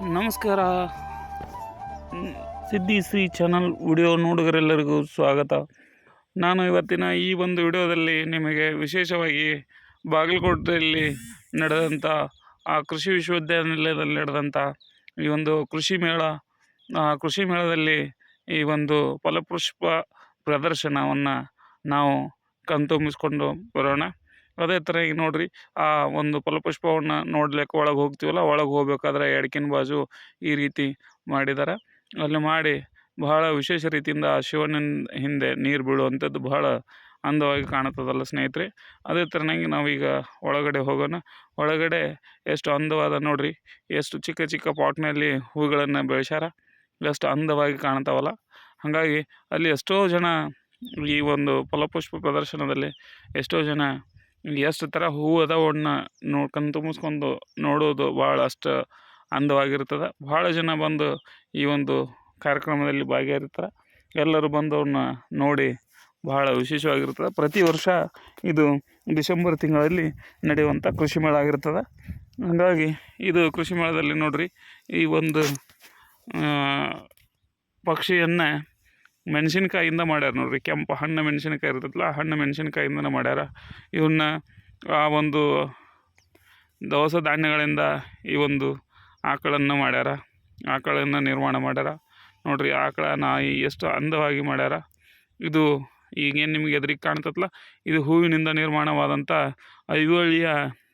ನಮಸ್ಕಾರ. ಸಿದ್ದಿ Shri channel video ನೋಡುಗರೆಲ್ಲರಿಗೂ ಸ್ವಾಗತ. ನಾನು ಇವತ್ತಿನ ಈ ಒಂದು ವಿಡಿಯೋದಲ್ಲಿ ನಿಮಗೆ ವಿಶೇಷವಾಗಿ ಬಾಗಲಕೋಟೆಯಲ್ಲಿ ನಡೆದಂಥ, ಆ ಕೃಷಿ ವಿಶ್ವವಿದ್ಯಾನಿಲಯದಲ್ಲಿ ನಡೆದಂಥ ಈ ಒಂದು ಕೃಷಿ ಮೇಳ ಕೃಷಿ ಮೇಳದಲ್ಲಿ ಈ ಒಂದು ಫಲಪುಷ್ಪ ಪ್ರದರ್ಶನವನ್ನು ನಾವು ಕಣ್ತುಂಬಿಸ್ಕೊಂಡು ಬರೋಣ. ಅದೇ ಥರ ಈಗ ನೋಡ್ರಿ, ಆ ಒಂದು ಫಲಪುಷ್ಪವನ್ನು ನೋಡ್ಲಿಕ್ಕೆ ಒಳಗೆ ಹೋಗ್ತೀವಲ್ಲ, ಒಳಗೆ ಹೋಗ್ಬೇಕಾದ್ರೆ ಎಡಕಿನ ಬಾಜು ಈ ರೀತಿ ಮಾಡಿದ್ದಾರೆ ಅಲ್ಲಿ ಮಾಡಿ ಬಹಳ ವಿಶೇಷ ರೀತಿಯಿಂದ ಆ ಶಿವನ ಹಿಂದೆ ನೀರು ಬೀಳುವಂಥದ್ದು ಬಹಳ ಅಂದವಾಗಿ ಕಾಣುತ್ತದಲ್ಲ ಸ್ನೇಹಿತರೆ. ಅದೇ ಥರನಾಗಿ ನಾವೀಗ ಒಳಗಡೆ ಹೋಗೋಣ. ಒಳಗಡೆ ಎಷ್ಟು ಅಂದವಾದ ನೋಡ್ರಿ, ಎಷ್ಟು ಚಿಕ್ಕ ಚಿಕ್ಕ ಪಾಟ್ನಲ್ಲಿ ಹೂಗಳನ್ನು ಬೆಳೆಸ್ಯಾರ ಎಷ್ಟು ಅಂದವಾಗಿ ಕಾಣ್ತಾವಲ್ಲ ಹಾಗಾಗಿ ಅಲ್ಲಿ ಎಷ್ಟೋ ಜನ ಈ ಒಂದು ಫಲಪುಷ್ಪ ಪ್ರದರ್ಶನದಲ್ಲಿ ಎಷ್ಟೋ ಜನ ಎಷ್ಟು ಥರ ಹೂವು ಅದಾವನ್ನ ನೋಡ್ಕೊಂಡು ತುಂಬಿಸ್ಕೊಂಡು ನೋಡೋದು ಭಾಳ ಅಷ್ಟು ಅಂದವಾಗಿರ್ತದೆ. ಭಾಳ ಜನ ಬಂದು ಈ ಒಂದು ಕಾರ್ಯಕ್ರಮದಲ್ಲಿ ಭಾಗಿಯಾಗಿರ್ತಾರೆ. ಎಲ್ಲರೂ ಬಂದು ಅವನ್ನ ನೋಡಿ ಬಹಳ ವಿಶೇಷವಾಗಿರ್ತದೆ. ಪ್ರತಿ ವರ್ಷ ಇದು ಡಿಸೆಂಬರ್ ತಿಂಗಳಲ್ಲಿ ನಡೆಯುವಂಥ ಕೃಷಿ ಮೇಳ ಆಗಿರ್ತದೆ. ಹಾಗಾಗಿ ಇದು ಕೃಷಿ ಮೇಳದಲ್ಲಿ ನೋಡ್ರಿ ಈ ಒಂದು ಪಕ್ಷಿಯನ್ನು ಮೆಣಸಿನ್ಕಾಯಿಂದ ಮಾಡ್ಯಾರ ನೋಡ್ರಿ. ಕೆಂಪು ಹಣ್ಣು ಮೆಣಸಿನ್ಕಾಯಿ ಇರ್ತೈತಲ್ಲ, ಆ ಹಣ್ಣು ಮೆಣಸಿನ್ಕಾಯಿಂದನೇ ಮಾಡ್ಯಾರ. ಇವನ್ನ ಆ ಒಂದು ದವಸ ಧಾನ್ಯಗಳಿಂದ ಈ ಒಂದು ಆಕಳನ್ನು ಮಾಡ್ಯಾರ. ಆಕಳನ್ನು ನಿರ್ಮಾಣ ಮಾಡ್ಯಾರ. ನೋಡ್ರಿ ಆಕಳ ನಾಯಿ ಎಷ್ಟು ಅಂದವಾಗಿ ಮಾಡ್ಯಾರ. ಇದು ಈಗೇನು ನಿಮಗೆ ಎದುರಿಗೆ ಕಾಣ್ತತ್ಲ ಇದು ಹೂವಿನಿಂದ ನಿರ್ಮಾಣವಾದಂಥ ಐವಳ್ಳಿಯ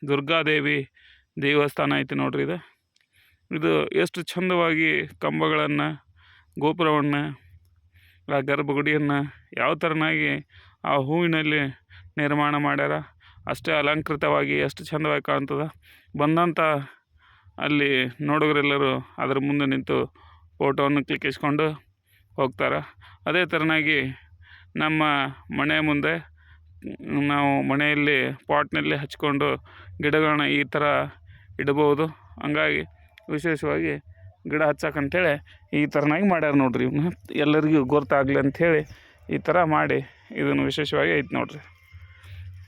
ದುರ್ಗಾದೇವಿ ದೇವಸ್ಥಾನ ಐತಿ ನೋಡ್ರಿ ಇದು. ಇದು ಎಷ್ಟು ಚಂದವಾಗಿ ಕಂಬಗಳನ್ನು, ಗೋಪುರವನ್ನು ಆ ಗರ್ಭಗುಡಿಯನ್ನು ಯಾವ ಥರನಾಗಿ ಆ ಹೂವಿನಲ್ಲಿ ನಿರ್ಮಾಣ ಮಾಡ್ಯಾರ? ಅಷ್ಟೇ ಅಲಂಕೃತವಾಗಿ ಎಷ್ಟು ಚಂದವಾಗಿ ಕಾಣ್ತದೆ? ಬಂದಂಥ ಅಲ್ಲಿ ನೋಡುಗರೆಲ್ಲರೂ ಅದರ ಮುಂದೆ ನಿಂತು ಫೋಟೋವನ್ನು ಕ್ಲಿಕ್ಕಿಸ್ಕೊಂಡು ಹೋಗ್ತಾರೆ. ಅದೇ ಥರನಾಗಿ ನಮ್ಮ ಮನೆ ಮುಂದೆ ನಾವು ಮನೆಯಲ್ಲಿ ಪಾಟ್ನಲ್ಲಿ ಹಚ್ಕೊಂಡು ಗಿಡಗಳನ್ನ ಈ ಥರ ಇಡ್ಬೋದು ಹಂಗಾಗಿ ವಿಶೇಷವಾಗಿ ಗಿಡ ಹಚ್ಚಕ್ಕಂಥೇಳಿ ಈ ಥರನಾಗಿ ಮಾಡ್ಯಾರ ನೋಡ್ರಿ ಇವನ್ನ ಎಲ್ಲರಿಗೂ ಗೊತ್ತಾಗಲಿ ಅಂಥೇಳಿ ಈ ಥರ ಮಾಡಿ ಇದನ್ನು ವಿಶೇಷವಾಗಿ ಐತೆ ನೋಡ್ರಿ.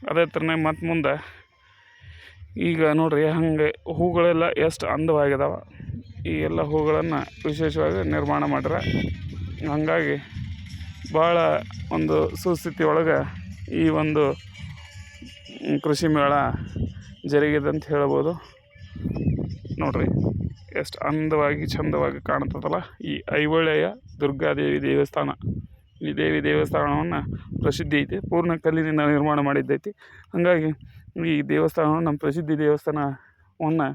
ಅದೇ ಥರನಾಗಿ ಮತ್ತು ಮುಂದೆ ಈಗ ನೋಡ್ರಿ ಹಂಗೆ ಹೂಗಳೆಲ್ಲ ಎಷ್ಟು ಅಂದವಾಗಿದಾವ. ಈ ಎಲ್ಲ ಹೂಗಳನ್ನು ವಿಶೇಷವಾಗಿ ನಿರ್ಮಾಣ ಮಾಡ್ಯಾರ. ಹಾಗಾಗಿ ಭಾಳ ಒಂದು ಸುಸ್ಥಿತಿ ಒಳಗೆ ಈ ಒಂದು ಕೃಷಿ ಮೇಳ ಜರುಗಿದೆ ಅಂತ ಹೇಳ್ಬೋದು. ನೋಡ್ರಿ. ಎಷ್ಟು ಅಂದವಾಗಿ ಚಂದವಾಗಿ ಕಾಣ್ತದಲ್ಲ ಈ ಐಹೊಳೆಯ ದುರ್ಗಾದೇವಿ ದೇವಸ್ಥಾನ. ಈ ದೇವಿ ದೇವಸ್ಥಾನವನ್ನು ಪ್ರಸಿದ್ಧಿ ಐತಿ. ಪೂರ್ಣ ಕಲ್ಲಿನಿಂದ ನಿರ್ಮಾಣ ಮಾಡಿದ್ದೈತಿ. ಹಾಗಾಗಿ ಈ ದೇವಸ್ಥಾನವನ್ನು, ನಮ್ಮ ಪ್ರಸಿದ್ಧಿ ದೇವಸ್ಥಾನವನ್ನು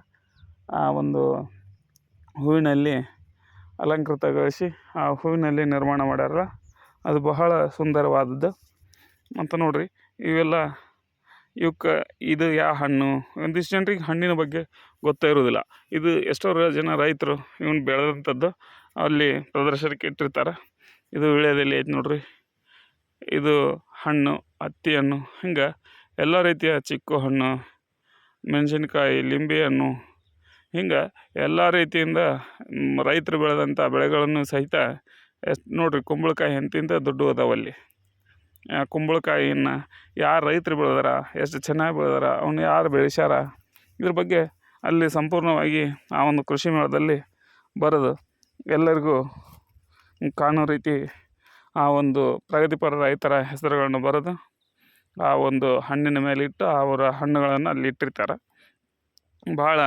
ಆ ಒಂದು ಹೂವಿನಲ್ಲಿ ಅಲಂಕೃತಗೊಳಿಸಿ ಆ ಹೂವಿನಲ್ಲಿ ನಿರ್ಮಾಣ ಮಾಡ್ಯಾರ ಅದು ಬಹಳ ಸುಂದರವಾದದ್ದು. ಮತ್ತು ನೋಡಿರಿ, ಇವೆಲ್ಲ ಇವಕ್ಕೆ ಇದು ಯಾವ ಹಣ್ಣು? ಒಂದಿಷ್ಟು ಜನರಿಗೆ ಹಣ್ಣಿನ ಬಗ್ಗೆ ಗೊತ್ತೇ ಇರೋದಿಲ್ಲ. ಇದು ಎಷ್ಟೋ ಜನ ರೈತರು ಇವನ್ನ ಬೆಳೆದಂಥದ್ದು ಅಲ್ಲಿ ಪ್ರದರ್ಶನಕ್ಕೆ ಇಟ್ಟಿರ್ತಾರೆ. ಇದು ವಿಳ್ಯದೆಲೆ ಐತೆ ನೋಡ್ರಿ. ಇದು ಹಣ್ಣು, ಹತ್ತಿ ಹಣ್ಣು, ಹಿಂಗೆ ಎಲ್ಲ ರೀತಿಯ ಚಿಕ್ಕು ಹಣ್ಣು, ಮೆಣಸಿನ್ಕಾಯಿ, ಲಿಂಬೆ ಹಣ್ಣು, ಹಿಂಗೆ ಎಲ್ಲ ರೀತಿಯಿಂದ ರೈತರು ಬೆಳೆದಂಥ ಬೆಳೆಗಳನ್ನು ಸಹಿತ ಎಷ್ಟು ನೋಡ್ರಿ, ಕುಂಬಳಕಾಯಿ ಎಂತಿಂತ ದುಡ್ಡು ಅದಾವಲ್ಲಿ. ಕುಂಬಳಕಾಯಿಯನ್ನು ಯಾರು ರೈತರು ಬೆಳೆದಾರ, ಎಷ್ಟು ಚೆನ್ನಾಗಿ ಬೆಳೆದಾರ ಅವನ್ನ ಯಾರು ಬೆಳೆಸ್ಯಾರ, ಇದ್ರ ಬಗ್ಗೆ ಅಲ್ಲಿ ಸಂಪೂರ್ಣವಾಗಿ ಆ ಒಂದು ಕೃಷಿ ಮೇಳದಲ್ಲಿ ಬರೆದು ಎಲ್ಲರಿಗೂ ಕಾಣೋ ರೀತಿ ಆ ಒಂದು ಪ್ರಗತಿಪರ ರೈತರ ಹೆಸರುಗಳನ್ನು ಬರೆದು ಆ ಒಂದು ಹಣ್ಣಿನ ಮೇಲೆ ಇಟ್ಟು ಅವರ ಹಣ್ಣುಗಳನ್ನು ಅಲ್ಲಿ ಇಟ್ಟಿರ್ತಾರೆ. ಭಾಳ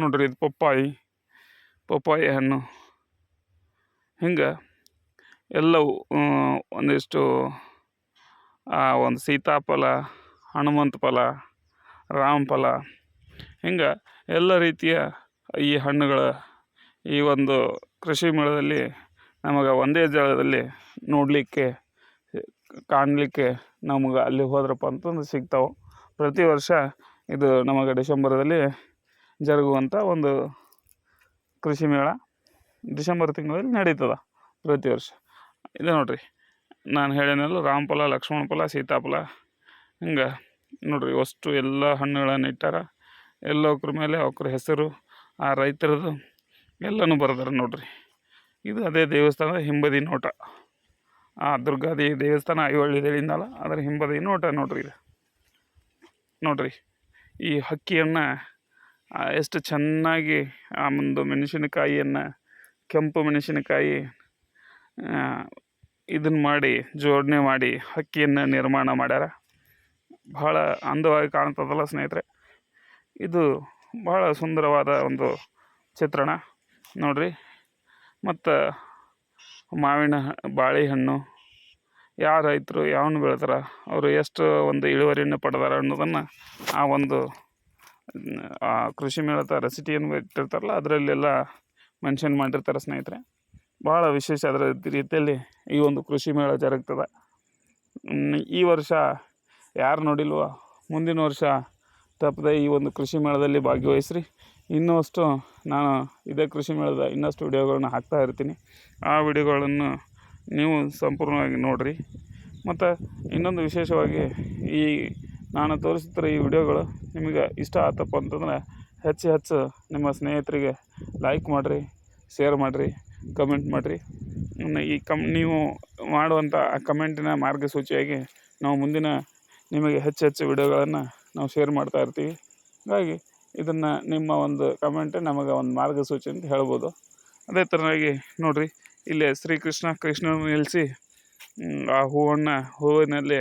ನೋಡ್ರಿ ಇದು ಪಪ್ಪಾಯಿ ಪಪ್ಪಾಯಿ ಹಣ್ಣು. ಹಿಂಗೆ ಎಲ್ಲವೂ ಒಂದಿಷ್ಟು ಒಂದು ಸೀತಾಫಲ, ಹನುಮಂತ ಫಲ ರಾಮಫಲ ಹಿಂಗೆ ಎಲ್ಲ ರೀತಿಯ ಈ ಹಣ್ಣುಗಳ ಈ ಒಂದು ಕೃಷಿ ಮೇಳದಲ್ಲಿ ನಮಗೆ ಒಂದೇ ಜಾಗದಲ್ಲಿ ನೋಡಲಿಕ್ಕೆ, ಕಾಣಲಿಕ್ಕೆ ನಮ್ಗೆ ಅಲ್ಲಿ ಹೋದ್ರಪ್ಪ ಅಂತಂದು ಸಿಗ್ತಾವೆ. ಪ್ರತಿ ವರ್ಷ ಇದು ನಮಗೆ ಡಿಸೆಂಬರದಲ್ಲಿ ಜರುಗುವಂಥ ಒಂದು ಕೃಷಿ ಮೇಳ ಡಿಸೆಂಬರ್ ತಿಂಗಳಲ್ಲಿ ನಡೀತದೆ ಪ್ರತಿ ವರ್ಷ. ಇದು ನೋಡ್ರಿ. ನಾನು ಹೇಳೇನಲ್ಲ ರಾಮಫಲ ಲಕ್ಷ್ಮಣ ಫಲ ಸೀತಾಫಲ ಹಿಂಗೆ ನೋಡ್ರಿ, ಅಷ್ಟು ಎಲ್ಲ ಹಣ್ಣುಗಳನ್ನು ಇಟ್ಟಾರ. ಎಲ್ಲೋಕ್ರ ಮೇಲೆ ಅವ್ರ ಹೆಸರು, ಆ ರೈತರದು ಎಲ್ಲನೂ ಬರ್ದಾರೆ ನೋಡ್ರಿ. ಇದು ಅದೇ ದೇವಸ್ಥಾನದ ಹಿಂಬದಿ ನೋಟ. ಆ ದುರ್ಗಾದಿ ದೇವಸ್ಥಾನ ಐವಳ್ಳಿ ಹೇಳಿದ್ನಲ್ಲ ಅದರ ಹಿಂಬದಿ ನೋಟ ನೋಡ್ರಿ ಇದು. ನೋಡ್ರಿ, ಈ ಹಕ್ಕಿಯನ್ನು ಎಷ್ಟು ಚೆನ್ನಾಗಿ ಆ ಒಂದು ಮೆಣಸಿನಕಾಯಿಯನ್ನು, ಕೆಂಪು ಮೆಣಸಿನಕಾಯಿ ಇದನ್ನು ಮಾಡಿ ಜೋಡಣೆ ಮಾಡಿ, ಹಕ್ಕಿಯನ್ನು ನಿರ್ಮಾಣ ಮಾಡ್ಯಾರ. ಬಹಳ ಅಂದವಾಗಿ ಕಾಣ್ತದಲ್ಲ ಸ್ನೇಹಿತರೆ. ಇದು ಬಹಳ ಸುಂದರವಾದ ಒಂದು ಚಿತ್ರಣ. ನೋಡ್ರಿ. ಮತ್ತು ಮಾವಿನ ಬಾಳೆಹಣ್ಣು ಯಾವ ರೈತರು ಯಾವನ್ನ ಬೆಳಿತಾರ, ಅವರು ಎಷ್ಟು ಒಂದು ಇಳುವರಿಯನ್ನು ಪಡೆದಾರ ಅನ್ನೋದನ್ನು ಆ ಒಂದು ಕೃಷಿ ಮೇಳದ ರೆಸಿಪಿಯನ್ನು ಇಟ್ಟಿರ್ತಾರಲ್ಲ, ಅದರಲ್ಲೆಲ್ಲ ಮೆನ್ಷನ್ ಮಾಡಿರ್ತಾರೆ ಸ್ನೇಹಿತರೆ. ಭಾಳ ವಿಶೇಷ ಅದರ ರೀತಿಯಲ್ಲಿ ಈ ಒಂದು ಕೃಷಿ ಮೇಳ ಜರುಗ್ತದೆ. ಈ ವರ್ಷ ಯಾರು ನೋಡಿಲ್ವೋ, ಮುಂದಿನ ವರ್ಷ ತಪ್ಪದೆ ಈ ಒಂದು ಕೃಷಿ ಮೇಳದಲ್ಲಿ ಭಾಗವಹಿಸ್ರಿ. ಇನ್ನೂ ನಾನು ಇದೇ ಕೃಷಿ ಮೇಳದ ಇನ್ನಷ್ಟು ವಿಡಿಯೋಗಳನ್ನ ಹಾಕ್ತಾ ಇರ್ತೀನಿ. ಆ ವಿಡಿಯೋಗಳನ್ನು ನೀವು ಸಂಪೂರ್ಣವಾಗಿ ನೋಡಿರಿ. ಮತ್ತು ಇನ್ನೊಂದು ವಿಶೇಷವಾಗಿ ಈ ನಾನು ತೋರಿಸ್ತಿರೋ ಈ ವಿಡಿಯೋಗಳು ನಿಮಗೆ ಇಷ್ಟ ಆತಪ್ಪ ಅಂತಂದ್ರೆ ಹೆಚ್ಚು ಹೆಚ್ಚು ನಿಮ್ಮ ಸ್ನೇಹಿತರಿಗೆ ಲೈಕ್ ಮಾಡಿರಿ ಶೇರ್ ಮಾಡಿರಿ. ಕಮೆಂಟ್ ಮಾಡಿರಿ. ಈ ಕಮ್, ನೀವು ಮಾಡುವಂಥ ಆ ಕಮೆಂಟಿನ ಮಾರ್ಗಸೂಚಿಯಾಗಿ ನಾವು ಮುಂದಿನ ನಿಮಗೆ ಹೆಚ್ಚು ಹೆಚ್ಚು ವಿಡಿಯೋಗಳನ್ನು ನಾವು ಶೇರ್ ಮಾಡ್ತಾ ಇರ್ತೀವಿ. ಹಾಗಾಗಿ ಇದನ್ನು ನಿಮ್ಮ ಒಂದು ಕಮೆಂಟ್ ನಮಗೆ ಒಂದು ಮಾರ್ಗಸೂಚಿ ಅಂತ ಹೇಳ್ಬೋದು. ಅದೇ ಥರನಾಗಿ ನೋಡಿರಿ, ಇಲ್ಲಿ ಶ್ರೀಕೃಷ್ಣ ಕೃಷ್ಣನ ನಿಲ್ಲಿಸಿ ಆ ಹೂವನ್ನು, ಹೂವಿನಲ್ಲಿ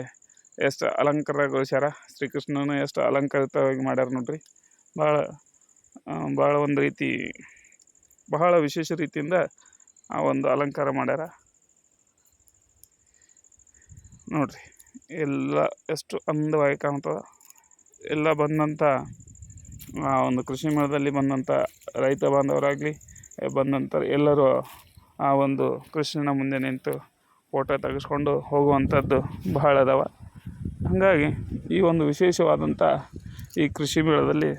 ಎಷ್ಟು ಅಲಂಕಾರಗೊಳಿಸ್ಯಾರ ಶ್ರೀಕೃಷ್ಣನ ಎಷ್ಟು ಅಲಂಕಾರಿತವಾಗಿ ಮಾಡ್ಯಾರ ನೋಡ್ರಿ. ಭಾಳ ಭಾಳ ಒಂದು ರೀತಿ, ಬಹಳ ವಿಶೇಷ ರೀತಿಯಿಂದ ಆ ಒಂದು ಅಲಂಕಾರ ಮಾಡ್ಯಾರ. ನೋಡ್ರಿ, ಎಲ್ಲ ಎಷ್ಟು ಅಂದವಾಗಿ ಕಾಣ್ತದ. ಎಲ್ಲ ಬಂದಂಥ ಆ ಒಂದು ಕೃಷಿ ಮೇಳದಲ್ಲಿ ಬಂದಂಥ ರೈತ ಬಾಂಧವರಾಗಲಿ ಬಂದಂಥ ಎಲ್ಲರೂ ಆ ಒಂದು ಕೃಷ್ಣನ ಮುಂದೆ ನಿಂತು ಫೋಟೋ ತೆಗೆಸ್ಕೊಂಡು ಹೋಗುವಂಥದ್ದು ಬಹಳ ಅದಾವ. ಹಾಗಾಗಿ ಈ ಒಂದು ವಿಶೇಷವಾದಂಥ ಈ ಕೃಷಿ ಮೇಳದಲ್ಲಿ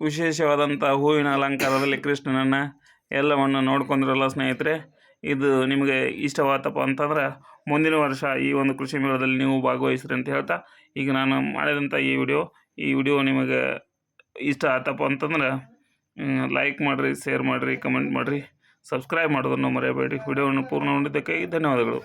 ವಿಶೇಷವಾದಂಥ ಹೂವಿನ ಅಲಂಕಾರದಲ್ಲಿ ಕೃಷ್ಣನನ್ನು ಎಲ್ಲವನ್ನು ನೋಡ್ಕೊಂಡ್ರಲ್ಲ ಸ್ನೇಹಿತರೆ, ಇದು ನಿಮಗೆ ಇಷ್ಟವಾತಪ್ಪ ಅಂತಂದ್ರೆ ಮುಂದಿನ ವರ್ಷ ಈ ಒಂದು ಕೃಷಿ ಮೇಳದಲ್ಲಿ ನೀವು ಭಾಗವಹಿಸ್ರಿ ಅಂತ ಹೇಳ್ತಾ, ಈಗ ನಾನು ಮಾಡಿದಂಥ ಈ ವಿಡಿಯೋ ಈ ವಿಡಿಯೋ ನಿಮಗೆ ಇಷ್ಟ ಆತಪ್ಪ ಅಂತಂದ್ರೆ ಲೈಕ್ ಮಾಡಿರಿ ಶೇರ್ ಮಾಡಿರಿ ಕಮೆಂಟ್ ಮಾಡಿರಿ ಸಬ್ಸ್ಕ್ರೈಬ್ ಮಾಡೋದನ್ನು ಮರೆಯಬೇಡಿ ವಿಡಿಯೋವನ್ನು ಪೂರ್ಣ ನೋಡಿದ್ದಕ್ಕಾಗಿ ಧನ್ಯವಾದಗಳು.